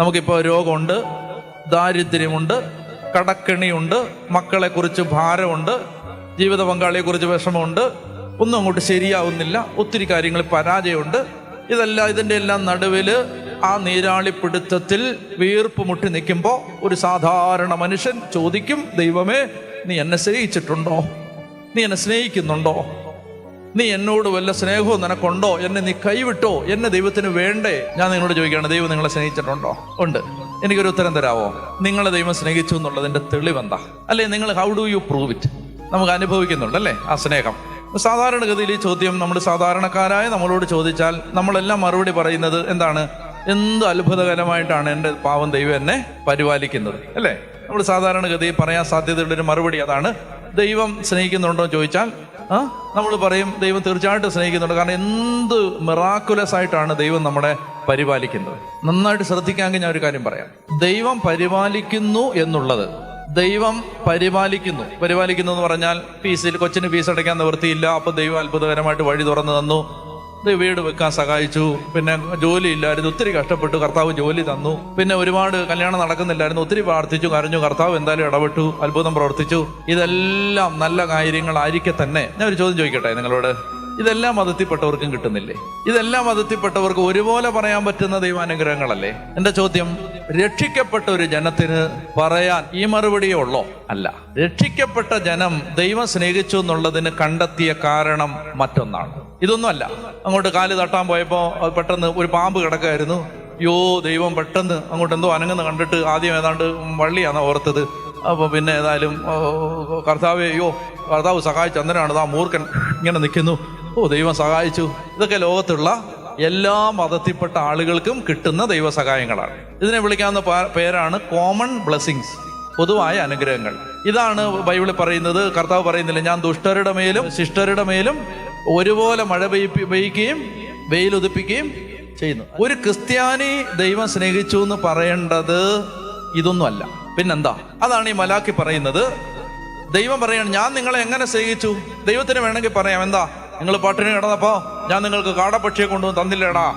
നമുക്കിപ്പോൾ രോഗമുണ്ട് ദാരിദ്ര്യമുണ്ട് കടക്കെണിയുണ്ട് മക്കളെക്കുറിച്ച് ഭാരമുണ്ട് ജീവിത പങ്കാളിയെക്കുറിച്ച് വിഷമമുണ്ട് ഒന്നും അങ്ങോട്ട് ശരിയാവുന്നില്ല ഒത്തിരി കാര്യങ്ങൾ പരാജയമുണ്ട്. ഇതെല്ലാം ഇതിന്റെ എല്ലാം നടുവിൽ ആ നീരാളിപ്പിടുത്തത്തിൽ വീർപ്പ് മുട്ടി നിൽക്കുമ്പോൾ ഒരു സാധാരണ മനുഷ്യൻ ചോദിക്കും ദൈവമേ നീ എന്നെ സ്നേഹിച്ചിട്ടുണ്ടോ? നീ എന്നെ സ്നേഹിക്കുന്നുണ്ടോ? നീ എന്നോട് വല്ല സ്നേഹവും നിനക്കുണ്ടോ? എന്നെ നീ കൈവിട്ടോ? എന്നെ ദൈവത്തിന് വേണ്ടേ? ഞാൻ നിങ്ങളോട് ചോദിക്കുകയാണ് ദൈവം നിങ്ങളെ സ്നേഹിച്ചിട്ടുണ്ടോ? ഉണ്ട്. എനിക്കൊരു ഉത്തരം തരാവോ? നിങ്ങളെ ദൈവം സ്നേഹിച്ചു എന്നുള്ളതിന്റെ തെളിവെന്താ? അല്ലെ നിങ്ങൾ how do you prove it നമുക്ക് അനുഭവിക്കുന്നുണ്ട് അല്ലേ ആ സ്നേഹം? സാധാരണഗതിയിൽ ഈ ചോദ്യം നമ്മൾ സാധാരണക്കാരായ നമ്മളോട് ചോദിച്ചാൽ നമ്മളെല്ലാം മറുപടി പറയുന്നത് എന്താണ്? എന്ത് അത്ഭുതകരമായിട്ടാണ് എന്റെ പാവം ദൈവം എന്നെ പരിപാലിക്കുന്നത് അല്ലേ? നമ്മൾ സാധാരണഗതിയിൽ പറയാൻ സാധ്യതയുള്ളൊരു മറുപടി അതാണ് ദൈവം സ്നേഹിക്കുന്നുണ്ടോ എന്ന് ചോദിച്ചാൽ ആ നമ്മൾ പറയും ദൈവം തീർച്ചയായിട്ടും സ്നേഹിക്കുന്നുണ്ട്. കാരണം എന്ത് മിറാക്കുലസ് ആയിട്ടാണ് ദൈവം നമ്മളെ പരിപാലിക്കുന്നത്. നന്നായിട്ട് ശ്രദ്ധിക്കാമെങ്കിൽ ഞാൻ ഒരു കാര്യം പറയാം. ദൈവം പരിപാലിക്കുന്നു എന്നുള്ളത് ദൈവം പരിപാലിക്കുന്നു. പരിപാലിക്കുന്നു എന്ന് പറഞ്ഞാൽ ഫീസിൽ കൊച്ചിന് ഫീസ് അടയ്ക്കാൻ നിവൃത്തിയില്ല. അപ്പൊ ദൈവം അത്ഭുതകരമായിട്ട് വഴി തുറന്നു തന്നു. വീട് വെക്കാൻ സഹായിച്ചു. പിന്നെ ജോലി ഇല്ലായിരുന്നു ഒത്തിരി കഷ്ടപ്പെട്ടു കർത്താവ് ജോലി തന്നു. പിന്നെ ഒരുപാട് കല്യാണം നടക്കുന്നില്ലായിരുന്നു ഒത്തിരി പ്രാർത്ഥിച്ചു കരഞ്ഞു കർത്താവ് എന്തായാലും ഇടപെട്ടു അത്ഭുതം പ്രവർത്തിച്ചു. ഇതെല്ലാം നല്ല കാര്യങ്ങളായിരിക്കെ തന്നെ. ഞാൻ ഒരു ചോദ്യം ചോദിക്കട്ടെ നിങ്ങളോട്? ഇതെല്ലാം മതത്തിൽപ്പെട്ടവർക്കും കിട്ടുന്നില്ലേ? ഇതെല്ലാം മതത്തിൽപ്പെട്ടവർക്ക് ഒരുപോലെ പറയാൻ പറ്റുന്ന ദൈവാനുഗ്രഹങ്ങളല്ലേ? എന്റെ ചോദ്യം? രക്ഷിക്കപ്പെട്ട ഒരു ജനത്തിന് പറയാൻ ഈ മറുപടിയേ ഉള്ളോ? അല്ല. രക്ഷിക്കപ്പെട്ട ജനം ദൈവം സ്നേഹിച്ചു എന്നുള്ളതിന് കണ്ടെത്തിയ കാരണം മറ്റൊന്നാണ്. ഇതൊന്നുമല്ല. അങ്ങോട്ട് കാൽ തട്ടാൻ പോയപ്പോൾ പെട്ടെന്ന് ഒരു പാമ്പ് കിടക്കായിരുന്നു. യോ ദൈവം പെട്ടെന്ന് അങ്ങോട്ട് എന്തോ അനങ്ങുന്ന കണ്ടിട്ട് ആദ്യം ഏതാണ്ട് വള്ളിയാണ് ഓർത്തത്. അപ്പോൾ പിന്നെ ഏതായാലും കർത്താവേ അയ്യോ കർത്താവ് സഹായിച്ച അന്നേരമാണ് ആ മൂർഖൻ ഇങ്ങനെ നിൽക്കുന്നു. ഓ ദൈവം സഹായിച്ചു. ഇതൊക്കെ ലോകത്തുള്ള എല്ലാ മതത്തിൽപ്പെട്ട ആളുകൾക്കും കിട്ടുന്ന ദൈവസഹായങ്ങളാണ്. ഇതിനെ വിളിക്കാവുന്ന പേരാണ് കോമൺ ബ്ലെസ്സിങ്സ് പൊതുവായ അനുഗ്രഹങ്ങൾ. ഇതാണ് ബൈബിളിൽ പറയുന്നത് കർത്താവ് പറയുന്നില്ല ഞാൻ ദുഷ്ടരുടെ മേലും ശിഷ്ടരുടെ മേലും ഒരുപോലെ മഴ പെയ്പ്പി പെയ്യുകയും വെയിലുദിപ്പിക്കുകയും ചെയ്യുന്നു. ഒരു ക്രിസ്ത്യാനി ദൈവം സ്നേഹിച്ചു എന്ന് പറയേണ്ടത് ഇതൊന്നുമല്ല. പിന്നെന്താ? അതാണ് ഈ മലാക്കി പറയുന്നത്. ദൈവം പറയാണ് ഞാൻ നിങ്ങളെ എങ്ങനെ സ്നേഹിച്ചു? ദൈവത്തിന് വേണമെങ്കിൽ പറയാം എന്താ? നിങ്ങൾ പട്ടിണി കിടന്നപ്പോ ഞാൻ നിങ്ങൾക്ക് കാടപക്ഷിയെ കൊണ്ടുവന്ന് തന്നില്ലേടാ.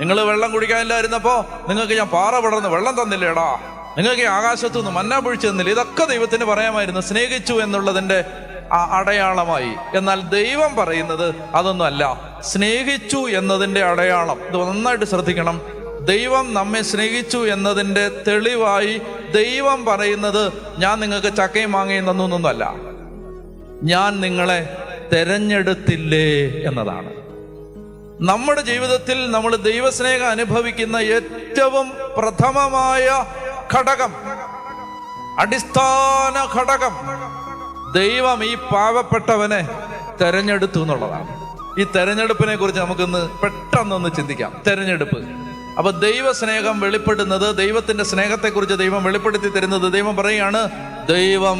നിങ്ങൾ വെള്ളം കുടിക്കാനില്ലായിരുന്നപ്പോ നിങ്ങൾക്ക് ഞാൻ പാറ പടർന്ന് വെള്ളം തന്നില്ലേടാ. നിങ്ങൾക്ക് ആകാശത്തു നിന്ന് മന്ന പൊഴിച്ചു തന്നില്ല. ഇതൊക്കെ ദൈവത്തിന് പറയാമായിരുന്നു. സ്നേഹിച്ചു എന്നുള്ളതിന്റെ അടയാളമായി. എന്നാൽ ദൈവം പറയുന്നത് അതൊന്നും അല്ല സ്നേഹിച്ചു എന്നതിന്റെ അടയാളം. ഇത് നന്നായിട്ട് ശ്രദ്ധിക്കണം. ദൈവം നമ്മെ സ്നേഹിച്ചു എന്നതിന്റെ തെളിവായി ദൈവം പറയുന്നത് ഞാൻ നിങ്ങൾക്ക് ചക്കയും മാങ്ങയും തന്നു ഞാൻ നിങ്ങളെ തെരഞ്ഞെടുത്തില്ലേ എന്നതാണ്. നമ്മുടെ ജീവിതത്തിൽ നമ്മൾ ദൈവസ്നേഹം അനുഭവിക്കുന്ന ഏറ്റവും പ്രഥമമായ ഘടകം അടിസ്ഥാന ഘടകം ദൈവം ഈ പാവപ്പെട്ടവനെ തെരഞ്ഞെടുത്തു എന്നുള്ളതാണ്. ഈ തെരഞ്ഞെടുപ്പിനെ കുറിച്ച് നമുക്കൊന്ന് പെട്ടെന്നൊന്ന് ചിന്തിക്കാം. തെരഞ്ഞെടുപ്പ്. അപ്പൊ ദൈവസ്നേഹം വെളിപ്പെടുന്നത് ദൈവത്തിന്റെ സ്നേഹത്തെക്കുറിച്ച് ദൈവം വെളിപ്പെടുത്തി തരുന്നത് ദൈവം പറയുകയാണ് ദൈവം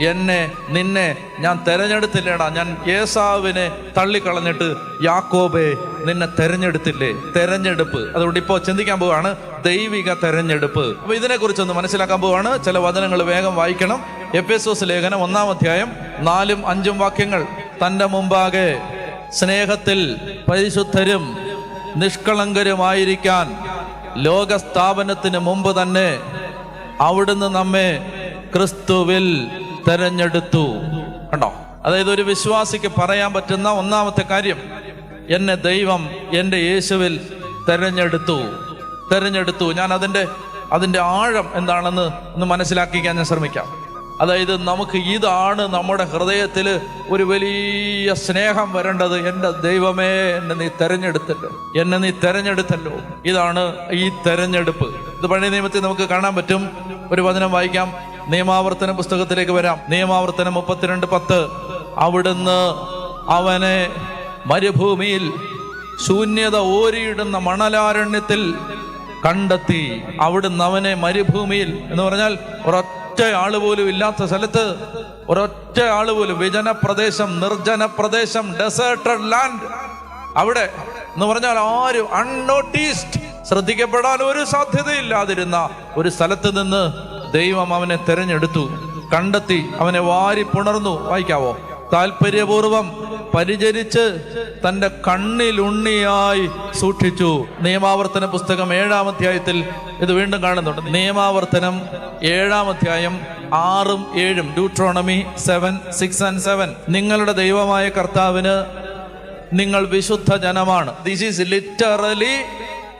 എന്നെ നിന്നെ ഞാൻ തെരഞ്ഞെടുത്തില്ലേടാ. ഞാൻ ഏസാവിനെ തള്ളിക്കളഞ്ഞിട്ട് യാക്കോബെ നിന്നെ തെരഞ്ഞെടുത്തില്ലേ? തെരഞ്ഞെടുപ്പ്. അതുകൊണ്ട് ഇപ്പോൾ ചിന്തിക്കാൻ പോവാണ് ദൈവിക തെരഞ്ഞെടുപ്പ്. അപ്പൊ ഇതിനെക്കുറിച്ചൊന്ന് മനസ്സിലാക്കാൻ പോവാണ്. ചില വചനങ്ങൾ വേഗം വായിക്കണം. എഫ് എസ് എസ് ലേഖനം ഒന്നാം അധ്യായം നാലും അഞ്ചും വാക്യങ്ങൾ. തന്റെ മുമ്പാകെ സ്നേഹത്തിൽ പരിശുദ്ധരും നിഷ്കളങ്കരുമായിരിക്കാൻ ലോകസ്ഥാപനത്തിന് മുമ്പ് തന്നെ അവിടുന്ന് നമ്മെ ക്രിസ്തുവിൽ തെരഞ്ഞെടുത്തു. കണ്ടോ? അതായത് ഒരു വിശ്വാസിക്ക് പറയാൻ പറ്റുന്ന ഒന്നാമത്തെ കാര്യം എന്നെ ദൈവം എന്റെ യേശുവിൽ തെരഞ്ഞെടുത്തു. തെരഞ്ഞെടുത്തു. ഞാൻ അതിന്റെ അതിന്റെ ആഴം എന്താണെന്ന് ഒന്ന് മനസ്സിലാക്കിക്കാൻ ഞാൻ ശ്രമിക്കാം. അതായത് നമുക്ക് ഇതാണ് നമ്മുടെ ഹൃദയത്തിൽ ഒരു വലിയ സ്നേഹം വരേണ്ടത്. എന്റെ ദൈവമേ എന്നെ നീ തെരഞ്ഞെടുത്തല്ലോ. എന്നെ നീ തെരഞ്ഞെടുത്തല്ലോ. ഇതാണ് ഈ തെരഞ്ഞെടുപ്പ്. ഇത് പഴയ നിയമത്തിൽ നമുക്ക് കാണാൻ പറ്റും. ഒരു വചനം വായിക്കാം. നിയമാവർത്തന പുസ്തകത്തിലേക്ക് വരാം. നിയമാവർത്തനം മുപ്പത്തിരണ്ട് പത്ത്. അവിടുന്ന് അവനെ മരുഭൂമിയിൽ ശൂന്യത ഓരിയിടുന്ന മണലാരണ്യത്തിൽ കണ്ടെത്തി. അവിടുന്ന് അവനെ മരുഭൂമിയിൽ എന്ന് പറഞ്ഞാൽ ഒരൊറ്റ ആൾ പോലും ഇല്ലാത്ത സ്ഥലത്ത് ഒരൊറ്റ ആൾ പോലും വിജന പ്രദേശം നിർജന പ്രദേശം ഡെസേർട്ടഡ് ലാൻഡ് അവിടെ എന്ന് പറഞ്ഞാൽ ആരും അൺനോട്ടീസ്ഡ് ശ്രദ്ധിക്കപ്പെടാൻ ഒരു സാധ്യതയില്ലാതിരുന്ന ഒരു സ്ഥലത്ത് നിന്ന് ദൈവം അവനെ തെരഞ്ഞെടുത്തു. കണ്ടെത്തി അവനെ വാരി പുണർന്നു വായിക്കാവോ? താല്പര്യപൂർവം പരിചരിച്ച് തന്റെ കണ്ണിലുണ്ണിയായി സൂക്ഷിച്ചു. നിയമാവർത്തന പുസ്തകം ഏഴാം അധ്യായത്തിൽ ഇത് വീണ്ടും കാണുന്നുണ്ട്. നിയമാവർത്തനം ഏഴാം അധ്യായം ആറും ഏഴും. Deuteronomy seven six and seven നിങ്ങളുടെ ദൈവമായ കർത്താവിന് നിങ്ങൾ വിശുദ്ധ ജനമാണ്. This is literally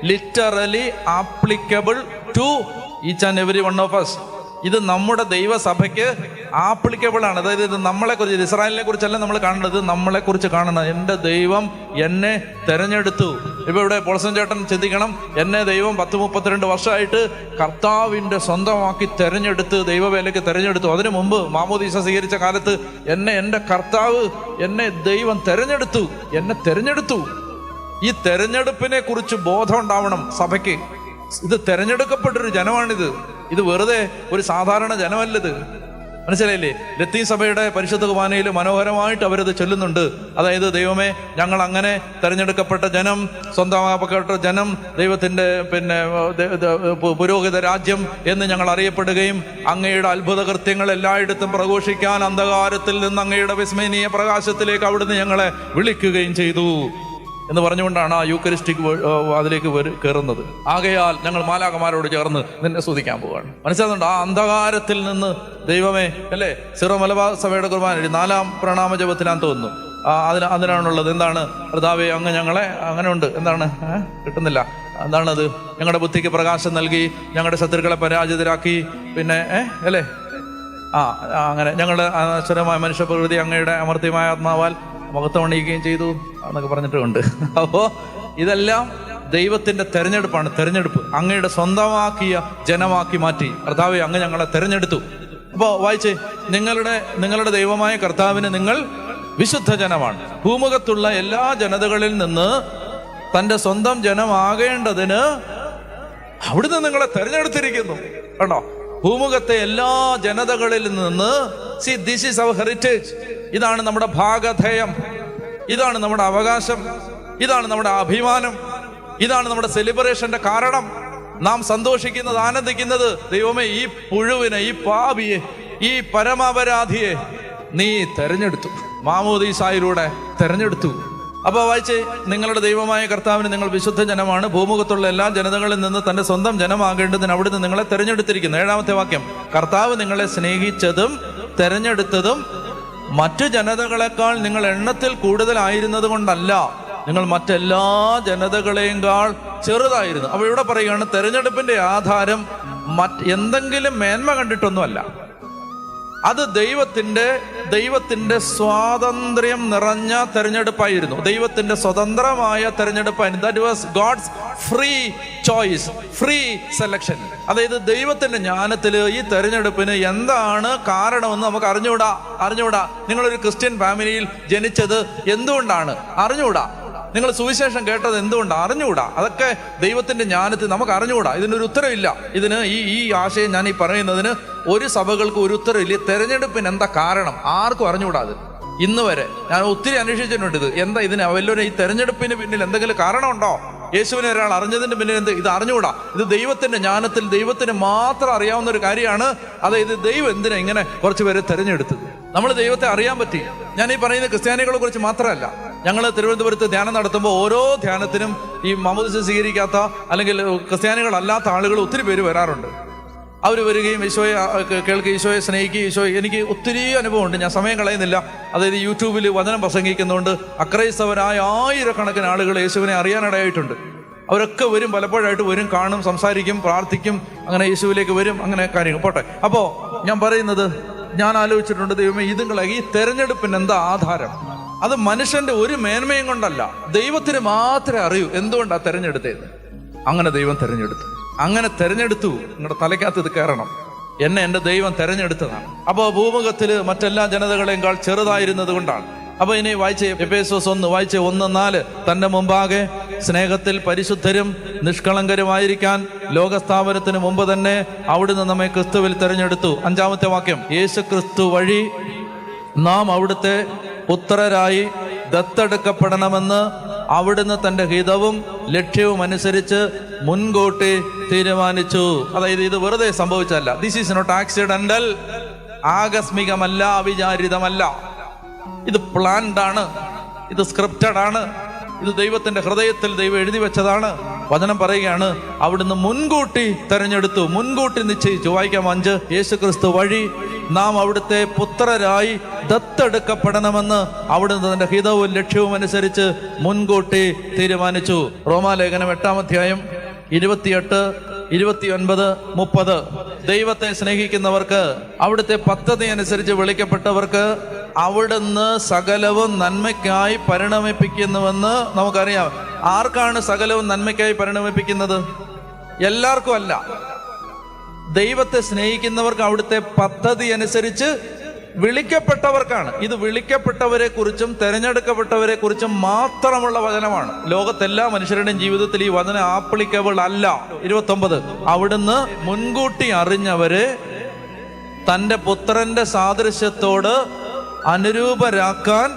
literally applicable to each and every one of us ഇത് നമ്മുടെ ദൈവസഭയ്ക്ക് ആപ്ലിക്കബിൾ ആണ്. അതായത് ഇത് നമ്മളെ കുറിച്ച് ഇസ്രായേലിനെ കുറിച്ചല്ല നമ്മൾ നമ്മളെ കുറിച്ച് കാണണം എന്റെ ദൈവം എന്നെ തെരഞ്ഞെടുത്തു. ഇപ്പൊ ഇവിടെ പൊളസൻ ചേട്ടൻ ചിന്തിക്കണം. എന്നെ ദൈവം പത്ത് മുപ്പത്തിരണ്ട് വർഷമായിട്ട് കർത്താവിന്റെ സ്വന്തമാക്കി തെരഞ്ഞെടുത്ത് ദൈവവേലയ്ക്ക് തെരഞ്ഞെടുത്തു. അതിനു മുമ്പ് മാമോദീസ സ്വീകരിച്ച കാലത്ത് എന്നെ എന്റെ കർത്താവ് എന്നെ ദൈവം തെരഞ്ഞെടുത്തു. എന്നെ തെരഞ്ഞെടുത്തു. ഈ തെരഞ്ഞെടുപ്പിനെ കുറിച്ച് ബോധം ഉണ്ടാവണം സഭയ്ക്ക്. ഇത് തെരഞ്ഞെടുക്കപ്പെട്ടൊരു ജനമാണിത്. ഇത് വെറുതെ ഒരു സാധാരണ ജനമല്ലത്. മനസ്സിലായില്ലേ? ലത്തീൻ സഭയുടെ പരിശുദ്ധ കുമാനയിൽ മനോഹരമായിട്ട് അവരത് ചൊല്ലുന്നുണ്ട്. അതായത് ദൈവമേ ഞങ്ങൾ അങ്ങനെ തെരഞ്ഞെടുക്കപ്പെട്ട ജനം സ്വന്തമാക്കപ്പെട്ട ജനം ദൈവത്തിന്റെ പിന്നെ പുരോഹിത രാജ്യം എന്ന് ഞങ്ങൾ അറിയപ്പെടുകയും അങ്ങയുടെ അത്ഭുത കൃത്യങ്ങൾ എല്ലായിടത്തും പ്രഘോഷിക്കാൻ അന്ധകാരത്തിൽ നിന്ന് അങ്ങയുടെ വിസ്മയനീയ പ്രകാശത്തിലേക്ക് അവിടുന്ന് ഞങ്ങളെ വിളിക്കുകയും ചെയ്തു. എന്ന് പറഞ്ഞുകൊണ്ടാണ് ആ യൂക്കരിസ്റ്റിക് അതിലേക്ക് കയറുന്നത് ആകയാൽ ഞങ്ങൾ മാലാകമാരോട് ചേർന്ന് നിന്നെ സ്തുതിക്കാൻ പോവുകയാണ് മനസ്സിലാകുന്നുണ്ട് ആ അന്ധകാരത്തിൽ നിന്ന് ദൈവമേ അല്ലേ? സിറോ മലബാർ സഭയുടെ കുർബാന നാലാം പ്രണാമ ജപത്തിനാൻ തോന്നുന്നു. അതിന് അതിനാണുള്ളത്. എന്താണ്? കർത്താവെ അങ്ങ് ഞങ്ങളെ അങ്ങനെ ഉണ്ട്. എന്താണ്? കിട്ടുന്നില്ല. എന്താണത് ഞങ്ങളുടെ ബുദ്ധിക്ക് പ്രകാശം നൽകി ഞങ്ങളുടെ ശത്രുക്കളെ പരാജിതരാക്കി പിന്നെ അല്ലേ? ആ അങ്ങനെ ഞങ്ങളുടെ അനശ്വരമായ മനുഷ്യപ്രകൃതി അങ്ങയുടെ അമർത്യമായ ആത്മാവാൽ മുഖത്തമണിയുകയും ചെയ്തു. എന്നൊക്കെ പറഞ്ഞിട്ടുണ്ട്. അപ്പോൾ ഇതെല്ലാം ദൈവത്തിന്റെ തെരഞ്ഞെടുപ്പാണ് തെരഞ്ഞെടുപ്പ്. അങ്ങയുടെ സ്വന്തമാക്കിയ ജനമാക്കി മാറ്റി. കർത്താവ് അങ്ങ് ഞങ്ങളെ തെരഞ്ഞെടുത്തു. അപ്പോൾ വായിച്ചേ നിങ്ങളുടെ നിങ്ങളുടെ ദൈവമായ കർത്താവിന് നിങ്ങൾ വിശുദ്ധ ജനമാണ്. ഭൂമുഖത്തുള്ള എല്ലാ ജനതകളിൽ നിന്ന് തന്റെ സ്വന്തം ജനമാകേണ്ടതിന് അവിടുന്ന് നിങ്ങളെ തെരഞ്ഞെടുത്തിരിക്കുന്നു. കണ്ടോ? ഭൂമുഖത്തെ എല്ലാ ജനതകളിൽ നിന്ന് see this is our heritage ഇതാണ് നമ്മുടെ ഭാഗധേയം. ഇതാണ് നമ്മുടെ അവകാശം ഇതാണ് നമ്മുടെ അഭിമാനം ഇതാണ് നമ്മുടെ സെലിബ്രേഷന്റെ കാരണം. നാം സന്തോഷിക്കുന്നത് ആനന്ദിക്കുന്നത് ദൈവമേ ഈ പുഴുവിനെ ഈ പാപിയെ ഈ പരമാപരാധിയെ നീ തെരഞ്ഞെടുത്തു. മാമോദീസായിലൂടെ തെരഞ്ഞെടുത്തു. അപ്പൊ വായിച്ച് നിങ്ങളുടെ ദൈവമായ കർത്താവിന് നിങ്ങൾ വിശുദ്ധ ജനമാണ്. ഭൂമുഖത്തുള്ള എല്ലാ ജനതകളിൽ നിന്ന് തന്റെ സ്വന്തം ജനമാകേണ്ടതിന് അവിടുന്ന് നിങ്ങളെ തെരഞ്ഞെടുത്തിരിക്കുന്നു. ഏഴാമത്തെ വാക്യം കർത്താവ് നിങ്ങളെ സ്നേഹിച്ചതും തെരഞ്ഞെടുത്തതും മറ്റു ജനതകളെക്കാൾ നിങ്ങൾ എണ്ണത്തിൽ കൂടുതലായിരുന്നത് കൊണ്ടല്ല. നിങ്ങൾ മറ്റെല്ലാ ജനതകളെയും ചെറുതായിരുന്നു. അപ്പൊ ഇവിടെ പറയുകയാണ് തെരഞ്ഞെടുപ്പിന്റെ ആധാരം മറ്റ് എന്തെങ്കിലും മേന്മ കണ്ടിട്ടൊന്നുമല്ല. അത് ദൈവത്തിന്റെ ദൈവത്തിന്റെ സ്വാതന്ത്ര്യം നിറഞ്ഞ തെരഞ്ഞെടുപ്പായിരുന്നു. ദൈവത്തിന്റെ സ്വതന്ത്രമായ തെരഞ്ഞെടുപ്പായിരുന്നു. That was God's free choice free selection അതായത് ദൈവത്തിന്റെ ജ്ഞാനത്തിൽ ഈ തെരഞ്ഞെടുപ്പിന് എന്താണ് കാരണമെന്ന് നമുക്ക് അറിഞ്ഞുകൂടാ അറിഞ്ഞുകൂടാ. നിങ്ങളൊരു ക്രിസ്ത്യൻ ഫാമിലിയിൽ ജനിച്ചത് എന്തുകൊണ്ടാണ്? അറിഞ്ഞുകൂടാ. നിങ്ങൾ സുവിശേഷം കേട്ടത് എന്തുകൊണ്ട് അറിഞ്ഞുകൂടാ? അതൊക്കെ ദൈവത്തിന്റെ ജ്ഞാനത്തിൽ നമുക്ക് അറിഞ്ഞുകൂടാ. ഇതിനൊരു ഉത്തരവില്ല. ഇതിന് ഈ ഈ ആശയം ഞാൻ ഈ പറയുന്നതിന് ഒരു സഭകൾക്ക് ഒരു ഉത്തരവില്ല. തെരഞ്ഞെടുപ്പിന് എന്താ കാരണം? ആർക്കും അറിഞ്ഞുകൂടാ അത്. ഇന്ന് വരെ ഞാൻ ഒത്തിരി അന്വേഷിച്ചിട്ടുണ്ട് ഇത്. എന്താ ഇതിന് വല്ലവരും ഈ തെരഞ്ഞെടുപ്പിന് പിന്നിൽ എന്തെങ്കിലും കാരണമുണ്ടോ? യേശുവിനെ ഒരാൾ അറിഞ്ഞതിന്റെ പിന്നിൽ എന്ത് ഇത് അറിഞ്ഞുകൂടാ? ഇത് ദൈവത്തിന്റെ ജ്ഞാനത്തിൽ ദൈവത്തിന് മാത്രം അറിയാവുന്ന ഒരു കാര്യമാണ്. അതായത് ദൈവം എന്തിനാ ഇങ്ങനെ കുറച്ച് പേരെ തെരഞ്ഞെടുത്തത്? നമ്മൾ ദൈവത്തെ അറിയാൻ പറ്റി. ഞാൻ ഈ പറയുന്ന ക്രിസ്ത്യാനികളെ കുറിച്ച് മാത്രമല്ല. ഞങ്ങൾ തിരുവനന്തപുരത്ത് ധ്യാനം നടത്തുമ്പോൾ ഓരോ ധ്യാനത്തിനും ഈ മമദിസ് സ്വീകരിക്കാത്ത അല്ലെങ്കിൽ ക്രിസ്ത്യാനികളല്ലാത്ത ആളുകൾ ഒത്തിരി പേര് വരാറുണ്ട്. അവർ വരികയും ഈശോയെ കേൾക്കുക കേൾക്കുകയും ഈശോയെ സ്നേഹിക്കുകയും ഈശോ എനിക്ക് ഒത്തിരി അനുഭവമുണ്ട്. ഞാൻ സമയം കളയുന്നില്ല. അതായത് യൂട്യൂബിൽ വചനം പ്രസംഗിക്കുന്നതുകൊണ്ട് അക്രൈസ്തവരായ ആയിരക്കണക്കിന് ആളുകൾ യേശുവിനെ അറിയാനിടയായിട്ടുണ്ട്. അവരൊക്കെ വരും പലപ്പോഴായിട്ട് വരും കാണും സംസാരിക്കും പ്രാർത്ഥിക്കും അങ്ങനെ യേശുവിലേക്ക് വരും അങ്ങനെ കാര്യങ്ങൾ. പോട്ടെ. അപ്പോൾ ഞാൻ പറയുന്നത് ഞാൻ ആലോചിച്ചിട്ടുണ്ട് ദൈവമേ ഇതുങ്ങളെ ഈ തെരഞ്ഞെടുപ്പിന് എന്താ ആധാരം? അത് മനുഷ്യന്റെ ഒരു മേന്മയും കൊണ്ടല്ല. ദൈവത്തിന് മാത്രമേ അറിയൂ എന്തുകൊണ്ടാണ് തെരഞ്ഞെടുത്തത്. അങ്ങനെ ദൈവം തെരഞ്ഞെടുത്തു. അങ്ങനെ തെരഞ്ഞെടുത്തു. നിങ്ങളുടെ തലയ്ക്കകത്ത് ഇത് കയറണം. എന്നെ എന്റെ ദൈവം തെരഞ്ഞെടുത്തതാണ്. അപ്പോൾ ഭൂമുഖത്തിൽ മറ്റെല്ലാ ജനതകളെക്കാൾ ചെറുതായിരുന്നത് കൊണ്ടാണ്. അപ്പൊ ഇനി വായിച്ച എപ്പേസോസ് ഒന്ന് വായിച്ച ഒന്ന് നാല്. തന്റെ മുമ്പാകെ സ്നേഹത്തിൽ പരിശുദ്ധരും നിഷ്കളങ്കരുമായിരിക്കാൻ ലോകസ്ഥാപനത്തിന് മുമ്പ് തന്നെ അവിടുന്ന് നമ്മെ ക്രിസ്തുവിൽ തിരഞ്ഞെടുത്തു. അഞ്ചാമത്തെ വാക്യം യേശു ക്രിസ്തു വഴി നാം അവിടുത്തെ പുത്രരായി ദത്തെടുക്കപ്പെടണമെന്ന് അവിടുന്ന് തന്റെ ഹിതവും ലക്ഷ്യവും അനുസരിച്ച് മുൻകൂട്ടി തീരുമാനിച്ചു. അതായത് ഇത് വെറുതെ സംഭവിച്ചല്ല ദിസ് ഈസ് നോട്ട് ആക്സിഡന്റൽ ആകസ്മികമല്ല അവിചാരിതമല്ല. ഇത് പ്ലാൻഡാണ് ഇത് സ്ക്രിപ്റ്റഡ് ആണ്. ഇത് ദൈവത്തിന്റെ ഹൃദയത്തിൽ ദൈവം എഴുതി വെച്ചതാണ്. വചനം പറയുകയാണ് അവിടുന്ന് മുൻകൂട്ടി തെരഞ്ഞെടുത്തു. മുൻകൂട്ടി നിശ്ചയിച്ചു. വായിക്കാം അഞ്ച്. യേശു ക്രിസ്തു വഴി നാം അവിടുത്തെ പുത്രരായി ദത്തെടുക്കപ്പെടണമെന്ന് അവിടുന്ന് തന്റെ ഹിതവും ലക്ഷ്യവും അനുസരിച്ച് മുൻകൂട്ടി തീരുമാനിച്ചു. റോമാലേഖനം എട്ടാം അധ്യായം ഇരുപത്തിയെട്ട് ഇരുപത്തിയൊൻപത് മുപ്പത്. ദൈവത്തെ സ്നേഹിക്കുന്നവർക്ക് അവിടുത്തെ പദ്ധതി അനുസരിച്ച് വിളിക്കപ്പെട്ടവർക്ക് അവിടുന്ന് സകലവും നന്മയ്ക്കായി പരിണമിപ്പിക്കുന്നുവെന്ന് നമുക്കറിയാം. ആർക്കാണ് സകലവും നന്മയ്ക്കായി പരിണമിപ്പിക്കുന്നത്? എല്ലാവർക്കും അല്ല. ദൈവത്തെ സ്നേഹിക്കുന്നവർക്ക് അവിടുത്തെ പദ്ധതി അനുസരിച്ച് വിളിക്കപ്പെട്ടവർക്കാണ്. ഇത് വിളിക്കപ്പെട്ടവരെ കുറിച്ചും തെരഞ്ഞെടുക്കപ്പെട്ടവരെ കുറിച്ചും മാത്രമുള്ള വചനമാണ്. ലോകത്തെല്ലാ മനുഷ്യരുടെയും ജീവിതത്തിൽ ഈ വചനം ആപ്ലിക്കബിൾ അല്ല. ഇരുപത്തൊമ്പത്. അവിടുന്ന് മുൻകൂട്ടി അറിഞ്ഞവരെ തന്റെ പുത്രന്റെ സാദൃശ്യത്തോട് അനുരൂപരാക്കാൻ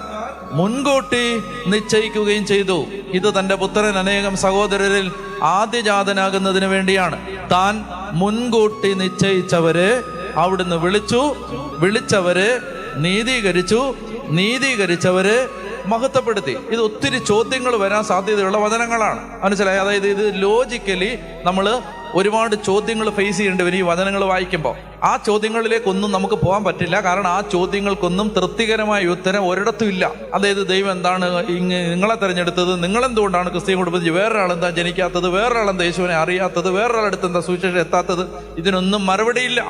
മുൻകൂട്ടി നിശ്ചയിക്കുകയും ചെയ്തു. ഇത് തന്റെ പുത്രൻ അനേകം സഹോദരരിൽ ആദ്യജാതനാകുന്നതിന് വേണ്ടിയാണ്. താൻ മുൻകൂട്ടി നിശ്ചയിച്ചവരെ അവിടുന്ന് വിളിച്ചു വിളിച്ചവര് നീതീകരിച്ചു നീതീകരിച്ചവര് മഹത്വപ്പെടുത്തി. ഇത് ഒത്തിരി ചോദ്യങ്ങൾ വരാൻ സാധ്യതയുള്ള വചനങ്ങളാണ്. മനസ്സിലായി? അതായത് ഇത് ലോജിക്കലി നമ്മൾ ഒരുപാട് ചോദ്യങ്ങൾ ഫേസ് ചെയ്യേണ്ടി വരും ഈ വചനങ്ങൾ വായിക്കുമ്പോൾ ആ ചോദ്യങ്ങളിലേക്കൊന്നും നമുക്ക് പോകാൻ പറ്റില്ല. കാരണം ആ ചോദ്യങ്ങൾക്കൊന്നും തൃപ്തികരമായ ഉത്തരം ഒരിടത്തും ഇല്ല. അതായത് ദൈവം എന്താണ് ഇങ്ങ് നിങ്ങളെ തെരഞ്ഞെടുത്തത്? നിങ്ങളെന്തുകൊണ്ടാണ് ക്രിസ്ത്യൻ കുടുംബത്തിൽ വേറൊരാളെന്താ ജനിക്കാത്തത്? വേറൊരാളെന്താ യേശുവിനെ അറിയാത്തത്? വേറൊരാളെടുത്ത് എന്താ സുവിശേഷം എത്താത്തത്? ഇതിനൊന്നും മറുപടിയില്ല.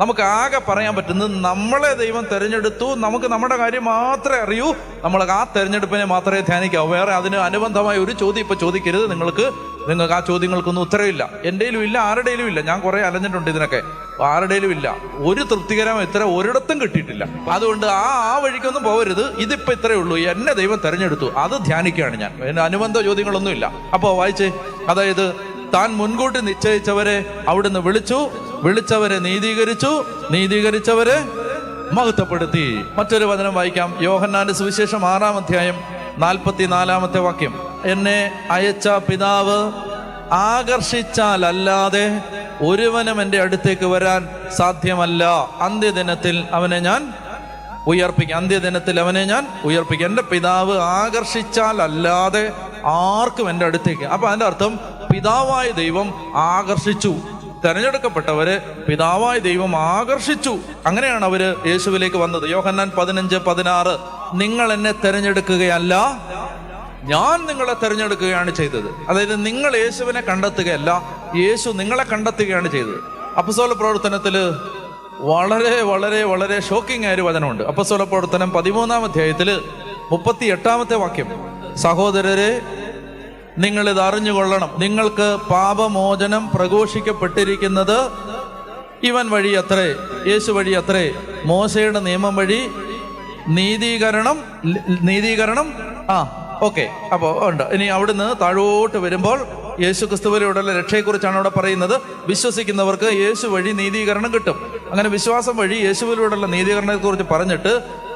നമുക്ക് ആകെ പറയാൻ പറ്റുന്നത് നമ്മളെ ദൈവം തിരഞ്ഞെടുത്തു. നമുക്ക് നമ്മുടെ കാര്യം മാത്രമേ അറിയൂ. നമ്മൾ ആ തെരഞ്ഞെടുപ്പിനെ മാത്രമേ ധ്യാനിക്കാവൂ. വേറെ അതിന് അനുബന്ധമായ ഒരു ചോദ്യം ഇപ്പോൾ ചോദിക്കരുത്. നിങ്ങൾക്ക് നിങ്ങൾക്ക് ആ ചോദ്യങ്ങൾക്കൊന്നും ഉത്തരവില്ല. എന്റെയിലും ഇല്ല ആരുടെയിലും ഇല്ല. ഞാൻ കുറേ അലഞ്ഞിട്ടുണ്ട് ഇതിനൊക്കെ. ആരുടെയിലും ഇല്ല. ഒരു തൃപ്തികരമായ ഇത്ര ഒരിടത്തും കിട്ടിയിട്ടില്ല. അതുകൊണ്ട് ആ ആ വഴിക്കൊന്നും പോകരുത് ഇതിപ്പോൾ ഇത്രയേ ഉള്ളൂ. എന്നെ ദൈവം തിരഞ്ഞെടുത്തു. അത് ധ്യാനിക്കുകയാണ് ഞാൻ. അതിന് അനുബന്ധ ചോദ്യങ്ങളൊന്നുമില്ല. അപ്പോൾ വായിച്ചേ. അതായത് താൻ മുൻകൂട്ടി നിശ്ചയിച്ചവരെ അവിടുന്ന് വിളിച്ചു. വിളിച്ചവരെ നീതീകരിച്ചു. നീതീകരിച്ചവരെ മഹത്വപ്പെടുത്തി. മറ്റൊരു വചനം വായിക്കാം. യോഹന്നാന്റെ സുവിശേഷം ആറാം അധ്യായം നാൽപ്പത്തി നാലാമത്തെ വാക്യം. എന്നെ അയച്ച പിതാവ് ആകർഷിച്ചാലല്ലാതെ ഒരുവനും എന്റെ അടുത്തേക്ക് വരാൻ സാധ്യമല്ല. അന്ത്യദിനത്തിൽ അവനെ ഞാൻ ഉയർപ്പിക്കും. അന്ത്യദിനത്തിൽ അവനെ ഞാൻ ഉയർപ്പിക്കും. എന്റെ പിതാവ് ആകർഷിച്ചാൽ അല്ലാതെ ആർക്കും എന്റെ അടുത്തേക്ക്. അപ്പൊ അതിന്റെ അർത്ഥം പിതാവായ ദൈവം ആകർഷിച്ചു. തെരഞ്ഞെടുക്കപ്പെട്ടവര് പിതാവായ ദൈവം ആകർഷിച്ചു. അങ്ങനെയാണ് അവർ യേശുവിലേക്ക് വന്നത്. യോഹന്നാൻ പതിനഞ്ച് പതിനാറ് നിങ്ങൾ എന്നെ തെരഞ്ഞെടുക്കുകയല്ല ഞാൻ നിങ്ങളെ തെരഞ്ഞെടുക്കുകയാണ് ചെയ്തത്. അതായത് നിങ്ങൾ യേശുവിനെ കണ്ടെത്തുകയല്ല യേശു നിങ്ങളെ കണ്ടെത്തുകയാണ് ചെയ്തത്. അപ്പസോല പ്രവർത്തനത്തിൽ വളരെ വളരെ വളരെ ഷോക്കിംഗ് ആയ ഒരു വചനമുണ്ട്. അപ്പസോല പ്രവർത്തനം പതിമൂന്നാം അധ്യായത്തിൽ മുപ്പത്തി എട്ടാമത്തെ വാക്യം. സഹോദരരെ നിങ്ങൾ ഇത് അറിഞ്ഞുകൊള്ളണം. നിങ്ങൾക്ക് പാപമോചനം പ്രഘോഷിക്കപ്പെട്ടിരിക്കുന്നത് ഇവൻ വഴി അത്രേ യേശു വഴി അത്രേ. മോശയുടെ നിയമം വഴി നീതീകരണം നീതീകരണം ആ ഓക്കെ. അപ്പോൾ ഉണ്ട്. ഇനി അവിടുന്ന് താഴോട്ട് വരുമ്പോൾ യേശു ക്രിസ്തുവിലൂടെയുള്ള രക്ഷയെക്കുറിച്ചാണ് അവിടെ പറയുന്നത്. വിശ്വസിക്കുന്നവർക്ക് യേശു വഴി നീതീകരണം കിട്ടും. അങ്ങനെ വിശ്വാസം വഴി യേശുവിലൂടെയുള്ള നീതീകരണത്തെക്കുറിച്ച് പറഞ്ഞിട്ട്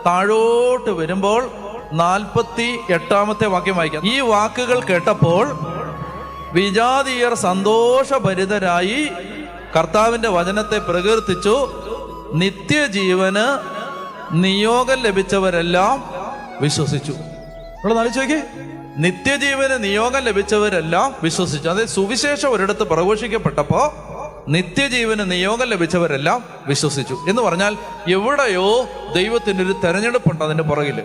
താഴോട്ട് വരുമ്പോൾ നാൽപ്പത്തി എട്ടാമത്തെ വാക്യം വായിക്കാം. ഈ വാക്കുകൾ കേട്ടപ്പോൾ വിജാതീയർ സന്തോഷഭരിതരായി കർത്താവിന്റെ വചനത്തെ പ്രകീർത്തിച്ചു. നിത്യജീവന് നിയോഗം ലഭിച്ചവരെല്ലാം വിശ്വസിച്ചു. ഇവിടെ നാലിച്ചു നോക്കി നിത്യജീവന് നിയോഗം ലഭിച്ചവരെല്ലാം വിശ്വസിച്ചു. അതായത് സുവിശേഷം ഒരിടത്ത് പ്രഘോഷിക്കപ്പെട്ടപ്പോ നിത്യജീവന് നിയോഗം ലഭിച്ചവരെല്ലാം വിശ്വസിച്ചു. എന്ന് പറഞ്ഞാൽ എവിടെയോ ദൈവത്തിന്റെ ഒരു തെരഞ്ഞെടുപ്പുണ്ട് അതിന്റെ പുറകിൽ.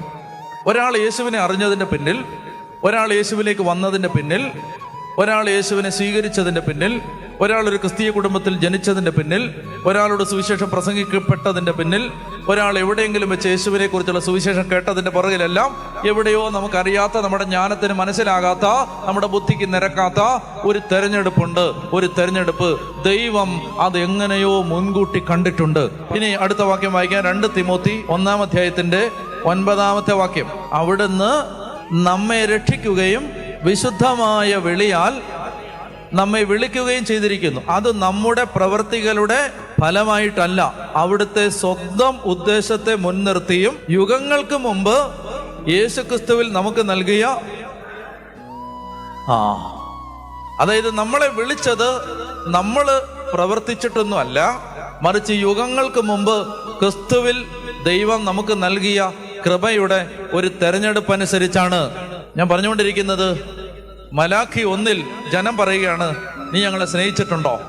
ഒരാൾ യേശുവിനെ അറിഞ്ഞതിന്റെ പിന്നിൽ ഒരാൾ യേശുവിലേക്ക് വന്നതിന്റെ പിന്നിൽ ഒരാൾ യേശുവിനെ സ്വീകരിച്ചതിന്റെ പിന്നിൽ ഒരാൾ ഒരു ക്രിസ്തീയ കുടുംബത്തിൽ ജനിച്ചതിന്റെ പിന്നിൽ ഒരാളുടെ സുവിശേഷം പ്രസംഗിക്കപ്പെട്ടതിന്റെ പിന്നിൽ ഒരാൾ എവിടെയെങ്കിലും വെച്ച് യേശുവിനെ കുറിച്ചുള്ള സുവിശേഷം കേട്ടതിന്റെ പുറകിലെല്ലാം എവിടെയോ നമുക്കറിയാത്ത നമ്മുടെ ജ്ഞാനത്തിന് മനസ്സിലാകാത്ത നമ്മുടെ ബുദ്ധിക്ക് നിരക്കാത്ത ഒരു തെരഞ്ഞെടുപ്പുണ്ട്. ഒരു തെരഞ്ഞെടുപ്പ് ദൈവം അത് എങ്ങനെയോ മുൻകൂട്ടി കണ്ടിട്ടുണ്ട്. ഇനി അടുത്ത വാക്യം വായിക്കാൻ രണ്ട് തിമോത്തി ഒന്നാം അധ്യായത്തിന്റെ ഒൻപതാമത്തെ വാക്യം. അവിടുന്ന് നമ്മെ രക്ഷിക്കുകയും വിശുദ്ധമായ വിളിയാൽ നമ്മെ വിളിക്കുകയും ചെയ്തിരിക്കുന്നു. അത് നമ്മുടെ പ്രവൃത്തികളുടെ ഫലമായിട്ടല്ല. അവിടുത്തെ സ്വന്തം ഉദ്ദേശത്തെ മുൻനിർത്തിയും യുഗങ്ങൾക്ക് മുമ്പ് യേശുക്രിസ്തുവിൽ നമുക്ക് നൽകിയ ആ. അതായത് നമ്മളെ വിളിച്ചത് നമ്മൾ പ്രവർത്തിച്ചിട്ടൊന്നുമല്ല. മറിച്ച് യുഗങ്ങൾക്ക് മുമ്പ് ക്രിസ്തുവിൽ ദൈവം നമുക്ക് നൽകിയ കൃപയുടെ ഒരു തെരഞ്ഞെടുപ്പ് അനുസരിച്ചാണ് ഞാൻ പറഞ്ഞുകൊണ്ടിരിക്കുന്നത്. മലാഖി ഒന്നിൽ ജനം പറയുകയാണ് നീ ഞങ്ങളെ സ്നേഹിച്ചിട്ടുണ്ടോ?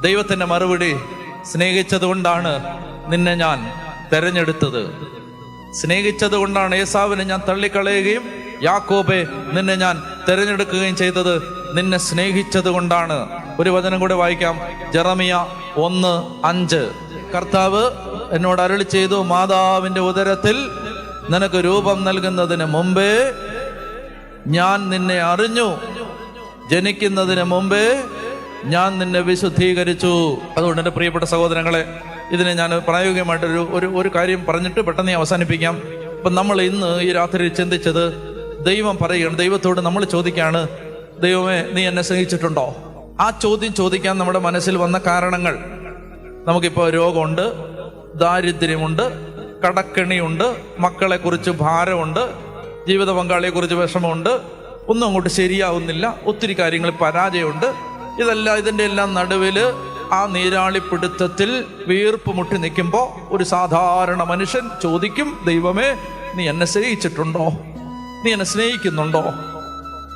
ദൈവത്തിന്റെ മറുപടി സ്നേഹിച്ചതുകൊണ്ടാണ് നിന്നെ ഞാൻ തെരഞ്ഞെടുത്തത്. സ്നേഹിച്ചത് കൊണ്ടാണ് ഏസാവിനെ ഞാൻ തള്ളിക്കളയുകയും യാക്കോബെ നിന്നെ ഞാൻ തെരഞ്ഞെടുക്കുകയും ചെയ്തത്. നിന്നെ സ്നേഹിച്ചത് കൊണ്ടാണ് ഒരു വചനം കൂടെ വായിക്കാം. ജെറമിയ ഒന്ന് അഞ്ച്. കർത്താവ് എന്നോട് അരളി ചെയ്തു മാതാവിന്റെ ഉദരത്തിൽ നിനക്ക് രൂപം നൽകുന്നതിന് മുമ്പേ ഞാൻ നിന്നെ അറിഞ്ഞു. ജനിക്കുന്നതിന് മുമ്പേ ഞാൻ നിന്നെ വിശുദ്ധീകരിച്ചു. അതുകൊണ്ട് എന്റെ പ്രിയപ്പെട്ട സഹോദരങ്ങളെ ഇതിനെ ഞാൻ പ്രായോഗികമായിട്ടൊരു ഒരു ഒരു കാര്യം പറഞ്ഞിട്ട് പെട്ടെന്ന് അവസാനിപ്പിക്കാം. ഇപ്പം നമ്മൾ ഇന്ന് ഈ രാത്രി ചിന്തിച്ചത് ദൈവം പറയുകയാണ് ദൈവത്തോട് നമ്മൾ ചോദിക്കുകയാണ് ദൈവമേ നീ എന്നെ സ്നേഹിച്ചിട്ടുണ്ടോ? ആ ചോദ്യം ചോദിക്കാൻ നമ്മുടെ മനസ്സിൽ വന്ന കാരണങ്ങൾ. നമുക്കിപ്പോൾ രോഗമുണ്ട് ദാരിദ്ര്യമുണ്ട് കടക്കെണിയുണ്ട് മക്കളെക്കുറിച്ച് ഭാരമുണ്ട് ജീവിത പങ്കാളിയെക്കുറിച്ച് വിഷമമുണ്ട്. ഒന്നും അങ്ങോട്ട് ശരിയാവുന്നില്ല. ഒത്തിരി കാര്യങ്ങൾ പരാജയമുണ്ട്. ഇതെല്ലാം ഇതിന്റെ എല്ലാം നടുവിൽ ആ നീരാളിപ്പിടുത്തത്തിൽ വീർപ്പ് മുട്ടി നിൽക്കുമ്പോൾ ഒരു സാധാരണ മനുഷ്യൻ ചോദിക്കും ദൈവമേ നീ എന്നെ സ്നേഹിച്ചിട്ടുണ്ടോ? നീ എന്നെ സ്നേഹിക്കുന്നുണ്ടോ?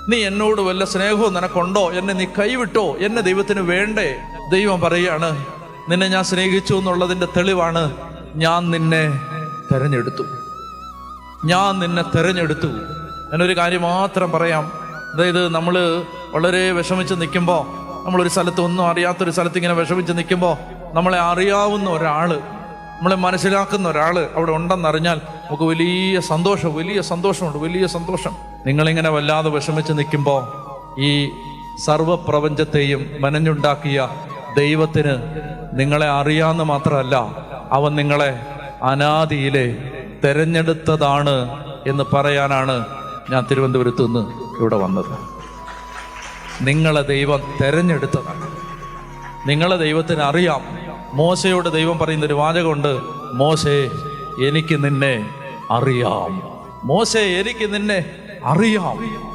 നീ എന്നോട് വല്ല സ്നേഹവും നിനക്കുണ്ടോ? എന്നെ നീ കൈവിട്ടോ? എന്നെ ദൈവത്തിന് വേണ്ടേ? ദൈവം പറയാണ് നിന്നെ ഞാൻ സ്നേഹിച്ചു എന്നുള്ളതിന്റെ തെളിവാണ് ഞാൻ നിന്നെ തെരഞ്ഞെടുത്തു. ഞാൻ നിന്നെ തെരഞ്ഞെടുത്തു. ഞാനൊരു കാര്യം മാത്രം പറയാം. അതായത് നമ്മൾ വളരെ വിഷമിച്ച് നിൽക്കുമ്പോൾ നമ്മളൊരു സ്ഥലത്ത് ഒന്നും അറിയാത്തൊരു സ്ഥലത്ത് ഇങ്ങനെ വിഷമിച്ച് നിൽക്കുമ്പോൾ നമ്മളെ അറിയാവുന്ന ഒരാൾ നമ്മളെ മനസ്സിലാക്കുന്ന ഒരാൾ അവിടെ ഉണ്ടെന്നറിഞ്ഞാൽ നമുക്ക് വലിയ സന്തോഷം വലിയ സന്തോഷമുണ്ട് വലിയ സന്തോഷം. നിങ്ങളിങ്ങനെ വല്ലാതെ വിഷമിച്ച് നിൽക്കുമ്പോൾ ഈ സർവപ്രപഞ്ചത്തെയും മനഞ്ഞുണ്ടാക്കിയ ദൈവത്തിന് നിങ്ങളെ അറിയാമെന്ന് മാത്രമല്ല അവൻ നിങ്ങളെ അനാദിയിലെ തെരഞ്ഞെടുത്തതാണ് എന്ന് പറയാനാണ് ഞാൻ തിരുവനന്തപുരത്ത് നിന്ന് ഇവിടെ വന്നത്. നിങ്ങളെ ദൈവം തെരഞ്ഞെടുത്തതാണ്. നിങ്ങളെ ദൈവത്തിന് അറിയാം. മോശയോട് ദൈവം പറയുന്ന ഒരു വാചകമുണ്ട്. മോശേ എനിക്ക് നിന്നെ അറിയാം. മോശേ എനിക്ക് നിന്നെ അറിയാം.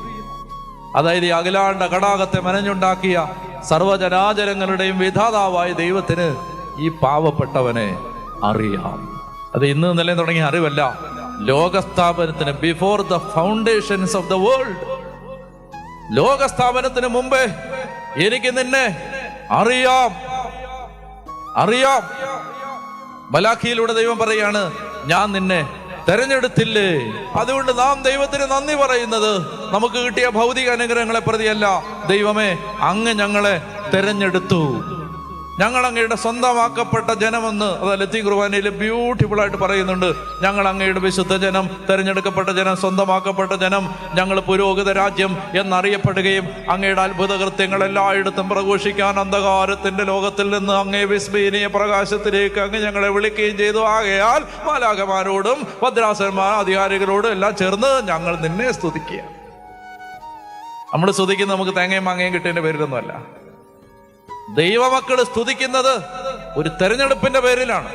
അതായത് ഈ അഖിലാണ്ട കടാകത്തെ മനഞ്ഞുണ്ടാക്കിയ സർവചരാചരങ്ങളുടെയും വിധാതാവായ ദൈവത്തിന് ഈ പാവപ്പെട്ടവനെ അറിയാം. അത് ഇന്ന് നിലയിൽ തുടങ്ങിയ അറിവല്ല. ലോകസ്ഥാപനത്തിന് before the foundations of the world ലോകസ്ഥാപനത്തിന് മുമ്പേ എനിക്ക് നിന്നെ അറിയാം. അറിയാം. ബലാഖിയിലൂടെ ദൈവം പറയാണ് ഞാൻ നിന്നെ തെരഞ്ഞെടുത്തില്ലേ? അതുകൊണ്ട് നാം ദൈവത്തിന് നന്ദി പറയുന്നത് നമുക്ക് കിട്ടിയ ഭൗതിക അനുഗ്രഹങ്ങളെ പ്രതിയല്ല. ദൈവമേ അങ്ങ് ഞങ്ങളെ തെരഞ്ഞെടുത്തു. ഞങ്ങൾ അങ്ങയുടെ സ്വന്തമാക്കപ്പെട്ട ജനമെന്ന് അത് ലത്തി കുർബാനയിൽ ബ്യൂട്ടിഫുൾ ആയിട്ട് പറയുന്നുണ്ട്. ഞങ്ങൾ അങ്ങയുടെ വിശുദ്ധ ജനം തെരഞ്ഞെടുക്കപ്പെട്ട ജനം സ്വന്തമാക്കപ്പെട്ട ജനം ഞങ്ങൾ പുരോഗത രാജ്യം എന്നറിയപ്പെടുകയും അങ്ങയുടെ അത്ഭുത കൃത്യങ്ങൾ എല്ലായിടത്തും പ്രഘോഷിക്കാൻ അന്ധകാരത്തിന്റെ ലോകത്തിൽ നിന്ന് അങ്ങേ വിസ്മീനീയ പ്രകാശത്തിലേക്ക് അങ്ങ് ഞങ്ങളെ വിളിക്കുകയും ചെയ്തു. ആകയാൽ മാലാകമാരോടും ഭദ്രാസന്മാർ അധികാരികളോടും എല്ലാം ചേർന്ന് ഞങ്ങൾ നിന്നെ സ്തുതിക്കുക. നമ്മൾ സ്തുതിക്കുന്നത് നമുക്ക് തേങ്ങയും മാങ്ങയും കിട്ടിയതിന്റെ പേരിലൊന്നുമല്ല. ദൈവമക്കൾ സ്തുതിക്കുന്നത് ഒരു തെരഞ്ഞെടുപ്പിന്റെ പേരിലാണ്.